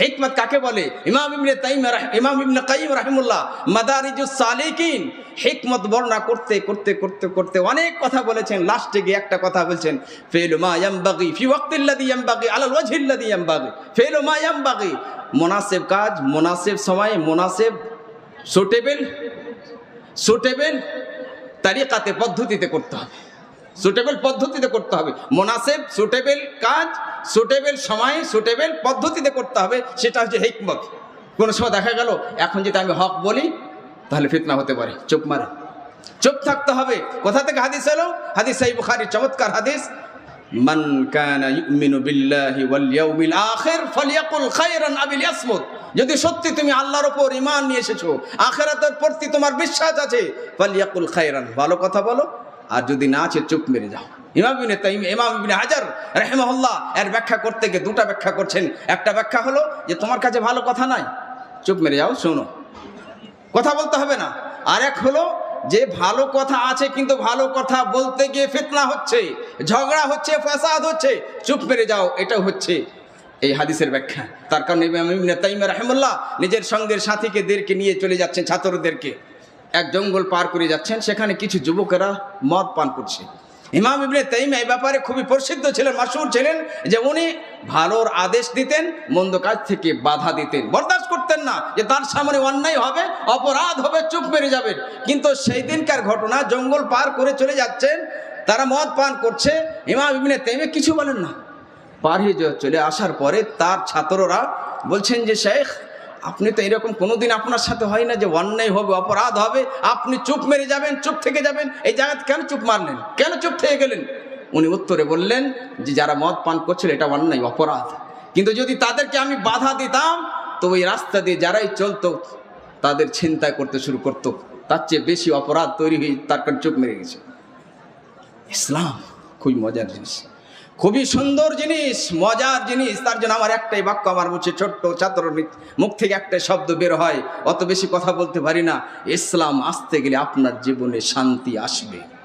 হিকমত কাকে বলে? ইমাম ইবনে তাইম ইমাম ইবনে কাইম রাহিমুল্লাহ, মাদারিজুস সালিকিন, হিকমত বর্ণনা করতে করতে করতে করতে অনেক কথা বলেছেন। লাস্টে গিয়ে একটা কথা বলছেন, ফেলু মা ইয়ামবাগি, ফি ওয়াক্তিল্লাযী ইয়ামবাগি, আলাল ওয়াজহিল্লাযী ইয়ামবাগি। ফেলু মা ইয়ামবাগি। মুনাসিব কাজ, মুনাসিব সময়, মুনাসিব সুটেবল সুটেবল তারিকাতে, পদ্ধতিতে করতে হবে। সুটেবল পদ্ধতিতে করতে হবে। মোনাসেব, সুটেবল কাজ সুটেবল সময়ে সুটেবেল পদ্ধতিতে করতে হবে, সেটা হচ্ছে হেকমত কোনো সময় দেখা গেল, এখন যদি আমি হক বলি, তাহলে ফিতনা হতে পারে। চুপ মারে। চুপ থাকতে হবে। কোথা থেকে হাদিস এলো? হাদিস সাই বুখারির চমৎকার হাদিস। মান কানা ইউমিনু বিল্লাহি ওয়াল ইয়াউমিল আখির ফালিয়াকুল খায়রান আবিল ইয়াসমুত। যদি সত্যি তুমি আল্লাহর উপর ঈমান নিয়ে এসেছ, আখিরাতের প্রতি তোমার বিশ্বাস আছে, ফালিয়াকুল খায়রান। ভালো কথা বলো। আর যদি না আছে, চুপ মেরে যাও। ইমাম তাইম ইমাম ইবনে হাজার রাহিমাহুল্লাহ এর ব্যাখ্যা করতে গিয়ে দুটা ব্যাখ্যা করছেন। একটা ব্যাখ্যা হলো যে, তোমার কাছে ভালো কথা নাই, চুপ মেরে যাও, শোনো। কথা বলতে হবে না। আর এক হলো যে, ভালো কথা আছে, কিন্তু ভালো কথা বলতে গিয়ে ফিতনা হচ্ছে, ঝগড়া হচ্ছে ফাসাদ হচ্ছে, চুপ মেরে যাও। এটা হচ্ছে এই হাদিসের ব্যাখ্যা। তার কারণে ইমাম ইবনে তাইমিয়া রাহিমাল্লাহ নিজের সঙ্গের সাথীকেদেরকে নিয়ে চলে যাচ্ছেন, ছাত্রদেরকে। এক জঙ্গল পার করে যাচ্ছেন, সেখানে কিছু যুবকেরা মদ পান করছে। ইমাম ইবনে তাইমিয়া এই ব্যাপারে খুবই প্রসিদ্ধ ছিলেন মাসুর ছিলেন যে উনি ভালোর আদেশ দিতেন, মন্দ কাজ থেকে বাধা দিতেন। বরদাস্ত করতেন না যে তার সামনে অন্যায় হবে, অপরাধ হবে, চুপ মেরে যাবেন। কিন্তু সেই দিনকার ঘটনা, জঙ্গল পার করে চলে যাচ্ছেন, তারা মদ পান করছে। ইমাম ইবনে তাইমিয়া কিছু বলেন না। পার হয়ে চলে আসার পরে তার ছাত্ররা বলছেন যে, শেখ আপনি তো এরকম কোনোদিন আপনার সাথে হয় না যে অন্যায় হবে, অপরাধ হবে। আপনি চুপ মেরে যাবেন, চুপ থেকে যাবেন। এই জায়গাতে কেন চুপ মারলেন? কেন চুপ থেকে গেলেন? উনি উত্তরে বললেন যে, যারা মদ পান করছিল, এটা অন্যায়, অপরাধ। কিন্তু যদি তাদেরকে আমি বাধা দিতাম, তো ওই রাস্তা দিয়ে যারাই চলতো, তাদের চিন্তা করতে শুরু করতো। তার চেয়ে বেশি অপরাধ তৈরি হয়ে তার কারণে চুপ মেরে গেছে। ইসলাম খুবই মজার জিনিস। খুবই সুন্দর জিনিস, মজার জিনিস। তার জন্য আমার একটাই বাক্য আমার মুছে ছোট্ট ছাত্র মুখ থেকে একটাই শব্দ বের হয়। অত বেশি কথা বলতে পারি না। ইসলাম আসতে গেলে আপনার জীবনে শান্তি আসবে।